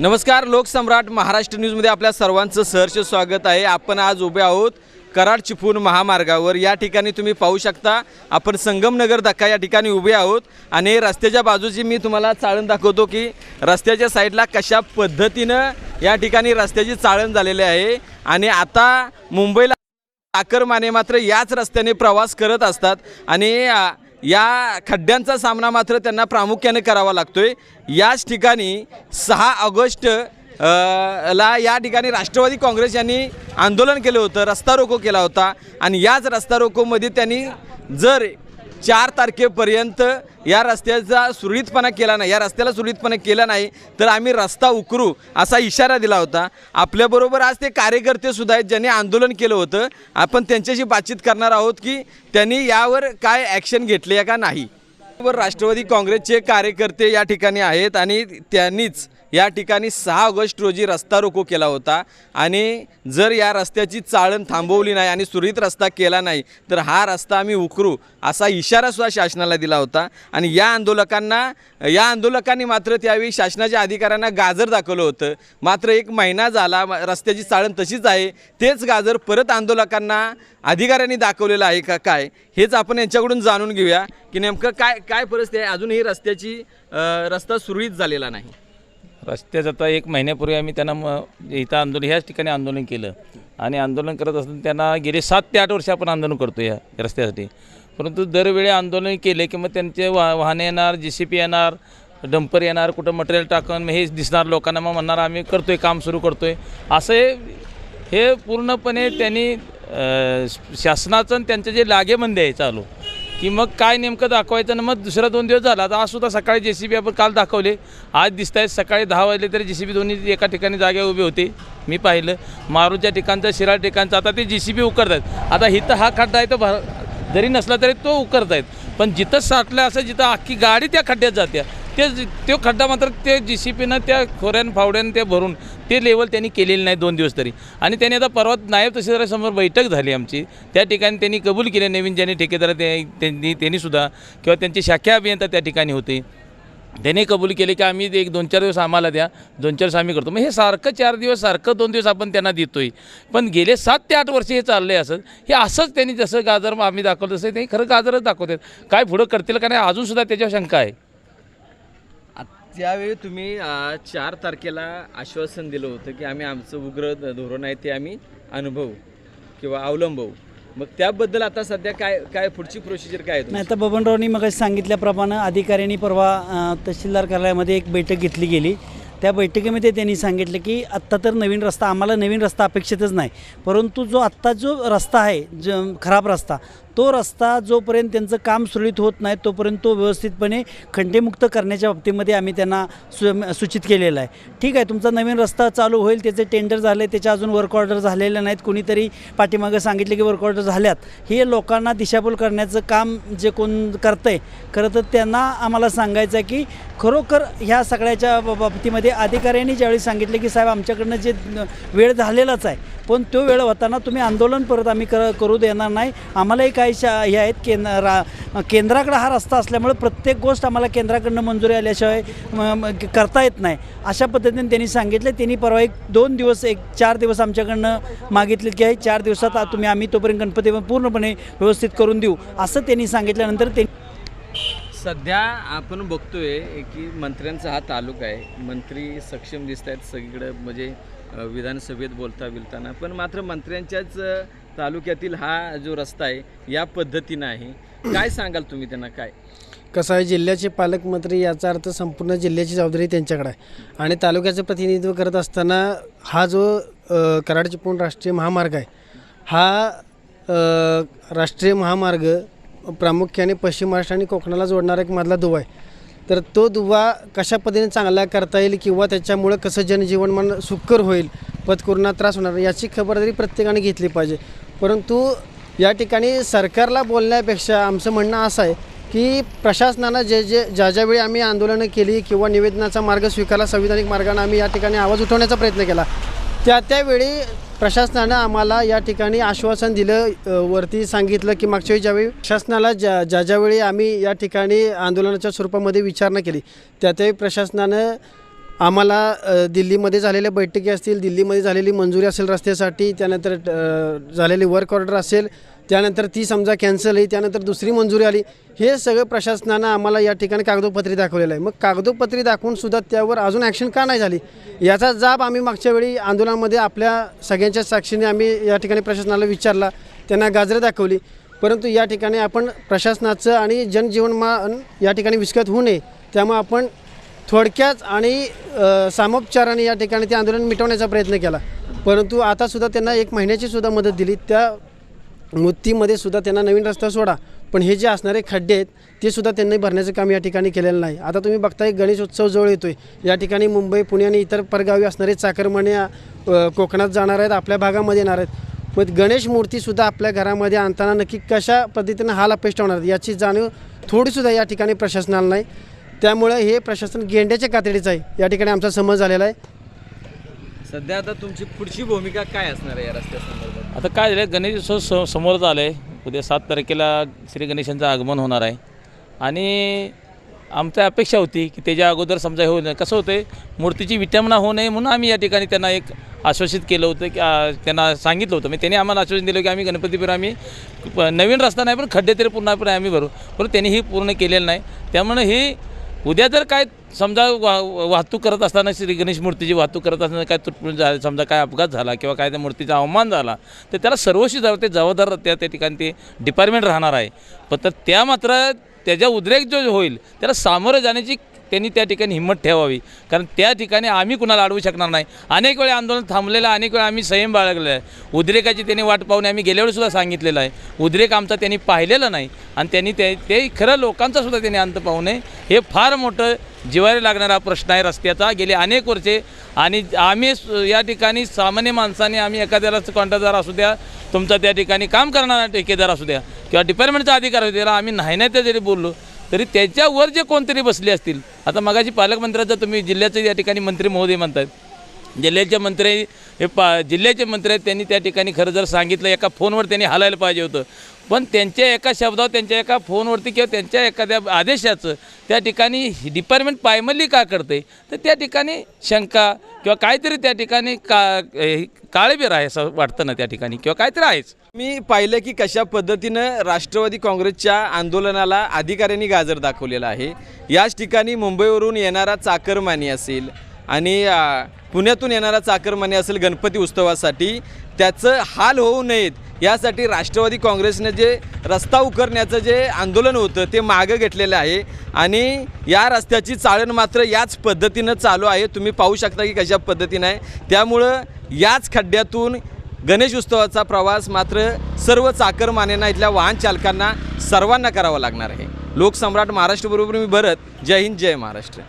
नमस्कार लोकसम्राट महाराष्ट्र न्यूजमध्ये आपल्या सर्वांचं सहर्ष स्वागत आहे. आपण आज उभे आहोत कराड चिपळूण महामार्गावर. या ठिकाणी तुम्ही पाहू शकता आपण संगमनगर धक्का या ठिकाणी उभे आहोत आणि रस्त्याच्या बाजूची मी तुम्हाला चाळण दाखवतो की रस्त्याच्या साईडला कशा पद्धतीनं या ठिकाणी रस्त्याची चाळण झालेली आहे. आणि आता मुंबईला आकरमाने मात्र याच रस्त्याने प्रवास करत असतात. आणि या खड्ड्यांचा सामना मात्र त्यांना प्रामुख्याने करावा लागतोय. याच ठिकाणी सहा ऑगस्ट ला या ठिकाणी राष्ट्रवादी काँग्रेस यांनी आंदोलन केलं होतं रस्ता रोको केला होता. आणि याच रस्ता रोकोमध्ये त्यांनी जर चार तारखेपर्यंत या रस्त्याचा सुरळीतपणा केला नाही या रस्त्याला सुरळीतपणा केला नाही तर आम्ही रस्ता उकरू असा इशारा दिला होता. आपल्याबरोबर आज ते कार्यकर्तेसुद्धा आहेत ज्यांनी आंदोलन केलं होतं. आपण त्यांच्याशी बातचीत करणार आहोत की त्यांनी यावर काय ॲक्शन घेतली आहे का नाही? राष्ट्रवादी काँग्रेसचे कार्यकर्ते या ठिकाणी आहेत आणि त्यांनीच या ठिकाणी सहा ऑगस्ट रोजी रस्ता रोको केला होता आणि जर या रस्त्याची चाळण थांबवली नाही आणि सुरळीत रस्ता केला नाही तर हा रस्ता आम्ही उकरू असा इशारासुद्धा शासनाला दिला होता. आणि या आंदोलकांना या आंदोलकांनी मात्र त्यावेळी शासनाच्या अधिकाऱ्यांना गाजर दाखवलं होतं. मात्र एक महिना झाला रस्त्याची चाळण तशीच आहे. तेच गाजर परत आंदोलकांना अधिकाऱ्यांनी दाखवलेलं आहे का काय हेच आपण यांच्याकडून जाणून घेऊया की नेमकं काय काय परिस्थिती आहे? अजूनही रस्त्याची रस्ता सुरळीत झालेला नाही. रस्त्याचं आता एक महिन्यापूर्वी आम्ही त्यांना मग इथं आंदोलन ह्याच ठिकाणी आंदोलन केलं. आणि आंदोलन करत असताना त्यांना गेले सात ते आठ वर्ष आपण आंदोलन करतो या रस्त्यासाठी. परंतु दरवेळी आंदोलन केले की मग त्यांचे वा वाहने येणार जे सी पी येणार डंपर येणार कुठं मटेरियल टाकून मग हे दिसणार लोकांना मग म्हणणार आम्ही करतो आहे काम सुरू करतोय. असं हे हे पूर्णपणे त्यांनी शासनाचं आणि त्यांचं जे लागेबंदी आहे चालू की मग काय नेमकं दाखवायचं आणि मग दुसरा दोन दिवस झाला. आता आज सुद्धा सकाळी जे सी बी आपण काल दाखवले. आज दिसत आहेत सकाळी दहा वाजले तरी जे सी बी दोन्ही एका ठिकाणी जागे उभे होते. मी पाहिलं. मारूच्या ठिकाणचं शिराळ ठिकाणचं आता ते जे सी बी उकरतात आता इथं हा खड्डा आहे तो भर जरी नसला तरी तो उकरत आहेत पण जिथं साठलं असं जिथं अख्खी गाडी त्या खड्ड्यात जाते. ते तो खड्डा मात्र ते जी सी पीनं त्या खोऱ्यान फावड्यानं ते भरून ते लेवल त्यांनी केलेली नाही दोन दिवस तरी. आणि त्यांनी आता परवा नायब तहसीलदारासमोर बैठक झाली आमची. त्या ठिकाणी त्यांनी कबूल केले नवीन ज्यांनी ठेकेदार ते त्यांनी त्यांनीसुद्धा किंवा त्यांची शाखा अभियंता त्या ठिकाणी होते. त्यांनी कबूल केले की आम्ही एक दोन चार दिवस आम्हाला द्या दोन चार दिवस आम्ही करतो. मग हे सारखं चार दिवस सारखं दोन दिवस आपण त्यांना देतोय. पण गेले सात ते आठ वर्ष हे चाललं आहे असं. हे असंच त्यांनी जसं गाजर आम्ही दाखवलं तसं ते खरं गाजरच दाखवतात. काय पुढं करतील का नाही अजूनसुद्धा त्याच्यावर शंका आहे. त्यावेळी तुम्ही अ, चार तारखेला आश्वासन दिलं होतं की आम्ही आमचं उग्र ध- धोरण आहे ते आम्ही अनुभवू किंवा अवलंबवू मग त्याबद्दल आता सध्या काय काय पुढची प्रोसिजर काय आहे तुमची? नाही तर बबनरावनी मग सांगितल्याप्रमाणे अधिकाऱ्यांनी परवा अ, तहसीलदार कार्यालयामध्ये एक बैठक घेतली गेली त्या बैठकीमध्ये त्यांनी सांगितलं की आत्ता तर नवीन रस्ता आम्हाला नवीन रस्ता अपेक्षितच नाही परंतु जो आत्ता जो रस्ता आहे जो खराब रस्ता तो रस्ता जोपर्यंत त्यांचं काम सुरळीत होत नाही तोपर्यंत तो व्यवस्थितपणे खड्डेमुक्त करण्याच्या बाबतीमध्ये आम्ही त्यांना सु सूचित केलेलं आहे. ठीक आहे तुमचा नवीन रस्ता चालू होईल त्याचे टेंडर झाले त्याच्या अजून वर्क ऑर्डर झालेले नाहीत कुणीतरी पाठीमागं सांगितले की वर्क ऑर्डर झाल्यात. हे लोकांना दिशाभूल करण्याचं काम जे कोण करतं आहे खरं तर त्यांना आम्हाला सांगायचं आहे की खरोखर ह्या सगळ्याच्या बा- बाबतीमध्ये अधिकाऱ्यांनी ज्यावेळी सांगितले की साहेब आमच्याकडनं जे वेळ झालेलाच आहे पण तो वेळ होताना तुम्ही आंदोलन परत आम्ही कर करू देणार नाही. आम्हालाही काय शा हे आहेत केंद्र रा केंद्राकडं हा रस्ता असल्यामुळे प्रत्येक गोष्ट आम्हाला केंद्राकडनं मंजुरी आल्याशिवाय करता येत नाही. अशा पद्धतीने त्यांनी सांगितलं. त्यांनी परवा एक दोन दिवस एक चार दिवस आमच्याकडनं मागितले की आहे चार दिवसात तुम्ही आम्ही तोपर्यंत गणपती पूर्णपणे व्यवस्थित करून देऊ. असं त्यांनी सांगितल्यानंतर ते सध्या आपण बघतोय की मंत्र्यांचा हा तालुका आहे. मंत्री सक्षम दिसत आहेत सगळीकडं. म्हणजे विधानसभेत बोलता बिलताना पण मात्र मंत्र्यांच्याच तालुक्यातील हा जो रस्ता आहे या पद्धतीनं आहे. काय सांगाल तुम्ही त्यांना? काय? कसं आहे जिल्ह्याचे पालकमंत्री याचा अर्थ संपूर्ण जिल्ह्याची जबाबदारी त्यांच्याकडे आहे. आणि तालुक्याचं प्रतिनिधित्व करत असताना हा जो कराड चिपळूण राष्ट्रीय महामार्ग आहे हा राष्ट्रीय महामार्ग प्रामुख्याने पश्चिम महाराष्ट्र आणि कोकणाला जोडणारा एक मधला दुवा आहे. तर तो दुवा कशा पद्धतीने चांगला करता येईल किंवा त्याच्यामुळं कसं जनजीवनमान सुकर होईल पतकुरूंना त्रास होणार याची खबरदारी प्रत्येकाने घेतली पाहिजे. परंतु या ठिकाणी सरकारला बोलण्यापेक्षा आमचं म्हणणं असं आहे की प्रशासनानं जे जे ज्या ज्यावेळी आम्ही आंदोलनं केली किंवा निवेदनाचा मार्ग स्वीकारला संविधानिक मार्गाने आम्ही या ठिकाणी आवाज उठवण्याचा प्रयत्न केला त्या त्यावेळी प्रशासनानं आम्हाला या ठिकाणी आश्वासन दिलं वरती सांगितलं की मागच्या वेळी ज्यावेळी शासनाला ज्या ज्या ज्यावेळी आम्ही या ठिकाणी आंदोलनाच्या स्वरूपामध्ये विचारणा केली त्या त्यावेळी प्रशासनानं आम्हाला दिल्लीमध्ये झालेल्या बैठकी असतील दिल्लीमध्ये झालेली मंजुरी असेल रस्त्यासाठी त्यानंतर झालेली वर्क ऑर्डर असेल त्यानंतर ती समजा कॅन्सल आहे त्यानंतर दुसरी मंजुरी आली हे सगळं प्रशासनानं आम्हाला या ठिकाणी कागदोपत्री दाखवलेलं आहे. मग कागदोपत्री दाखवून सुद्धा त्यावर अजून ॲक्शन का नाही झाली? याचा जाब आम्ही मागच्या वेळी आंदोलनामध्ये आपल्या सगळ्यांच्या साक्षीने आम्ही या ठिकाणी प्रशासनाला विचारला त्यांना गाजरं दाखवली. परंतु या ठिकाणी आपण प्रशासनाचं आणि जनजीवनमान या ठिकाणी विस्कळत होऊ नये त्यामुळे आपण थोडक्यात आणि सामोपचाराने या ठिकाणी ते आंदोलन मिटवण्याचा प्रयत्न केला. परंतु आतासुद्धा त्यांना एक महिन्याची सुद्धा मदत दिली. त्या मृत्यूमध्ये सुद्धा त्यांना नवीन रस्ता सोडा. पण हे जे असणारे खड्डे आहेत ते सुद्धा त्यांनी भरण्याचं काम या ठिकाणी केलेलं नाही. आता तुम्ही बघताय गणेश उत्सव जवळ येतोय. या ठिकाणी मुंबई पुणे आणि इतर परगावी असणारे चाकरमाने कोकणात जाणार आहेत आपल्या भागामध्ये येणार आहेत. मग गणेश मूर्तीसुद्धा आपल्या घरामध्ये आणताना नक्की कशा पद्धतीनं हाल अपेष्ट होणार याची जाणीव थोडीसुद्धा या ठिकाणी प्रशासनाला नाही. त्यामुळे हे प्रशासन गेंड्याच्या कातडीचं आहे. या ठिकाणी आमचा समज झालेला आहे. सध्या आता तुमची पुढची भूमिका काय असणार आहे या रस्त्यासंदर्भात आता काय झालं गणेशोत्सव स समोरच आलं आहे उद्या सात तारखेला श्री गणेशांचं आगमन होणार आहे. आणि आमची अपेक्षा होती की त्याच्या अगोदर समजा हे होऊ नये. कसं होतं आहे मूर्तीची विटंबना होऊ नये म्हणून आम्ही या ठिकाणी त्यांना एक आश्वासित केलं होतं की आ, त्यांना सांगितलं होतं. म्हणजे त्यांनी आम्हाला आश्वासन दिलं की आम्ही गणपतीपुरा आम्ही प- नवीन रस्ता नाही पण खड्डे तरी पूर्णपणे आम्ही भरू. पण त्यांनी ही पूर्ण केलेलं नाही. त्यामुळे ही उद्या जर काय समजा वा वाहतूक करत असताना श्री गणेश मूर्तीची वाहतूक करत असताना काय तुटपून झालं समजा काय अपघात झाला किंवा काय त्या मूर्तीचा अवमान झाला तर त्याला सर्वस्वी जबाब ते जबाबदार त्या त्या ठिकाणी ते डिपार्टमेंट राहणार आहे. पण तर त्या मात्र त्याच्या उद्रेक जो होईल त्याला सामोरं जाण्याची त्यांनी त्या ठिकाणी हिंमत ठेवावी. कारण त्या ठिकाणी आम्ही कुणाला अडवू शकणार नाही. अनेक वेळा आंदोलन थांबलेलं अनेक वेळा आम्ही संयम बाळगलेला आहे. उद्रेकाची त्यांनी वाट पाहून आम्ही गेल्या वेळीसुद्धा सांगितलेलं आहे. उद्रेक आमचा त्यांनी पाहिलेला नाही आणि त्यांनी ते ते खरं लोकांचा सुद्धा त्यांनी अंत पाहू नये. हे फार मोठं जिवारी लागणारा प्रश्न आहे रस्त्याचा. गेले अनेक वर्षे आणि आम्ही या ठिकाणी सामान्य माणसाने आम्ही एखाद्याला कॉन्ट्रॅक्टदार असू द्या तुमचा त्या ठिकाणी काम करणारा ठेकेदार असू द्या किंवा डिपार्टमेंटचा अधिकार असू द्या आम्ही नाही नाही ते जरी बोललो तरी त्याच्यावर जे कोणतरी बसले असतील. आता मगाशी पालकमंत्र्याचं तुम्ही जिल्ह्याचं या ठिकाणी मंत्री महोदय म्हणतात जिल्ह्याचे मंत्री हे पा जिल्ह्याचे मंत्री आहेत त्यांनी त्या ठिकाणी खरं जर सांगितलं एका फोनवर त्यांनी हलायला पाहिजे होतं. पण त्यांच्या एका शब्दावर त्यांच्या एका फोनवरती किंवा त्यांच्या एखाद्या आदेशाचं त्या ठिकाणी डिपार्टमेंट पायमल्ली का करते? तर त्या ठिकाणी शंका किंवा काहीतरी त्या ठिकाणी का हे आहे असं वाटतं ना त्या ठिकाणी किंवा काहीतरी आहेच. मी पाहिलं की कशा पद्धतीनं राष्ट्रवादी काँग्रेसच्या आंदोलनाला अधिकाऱ्यांनी गाजर दाखवलेला आहे. याच ठिकाणी मुंबईवरून येणारा चाकरमानी असेल आणि पुण्यातून येणारा चाकरमाने असेल गणपती उत्सवासाठी त्याचं हाल होऊ नयेत. यासाठी राष्ट्रवादी काँग्रेसने जे रस्ता उकरण्याचं जे आंदोलन होतं ते मागं घेतलेलं आहे. आणि या रस्त्याची चाळण मात्र याच पद्धतीनं चालू आहे. तुम्ही पाहू शकता की कशा पद्धतीनं आहे. त्यामुळं याच खड्ड्यातून गणेश उत्सवाचा प्रवास मात्र सर्व चाकरमान्यांना इथल्या वाहन चालकांना सर्वांना करावा लागणार आहे. लोकसम्राट महाराष्ट्रबरोबर मी भरत. जय हिंद जय महाराष्ट्र.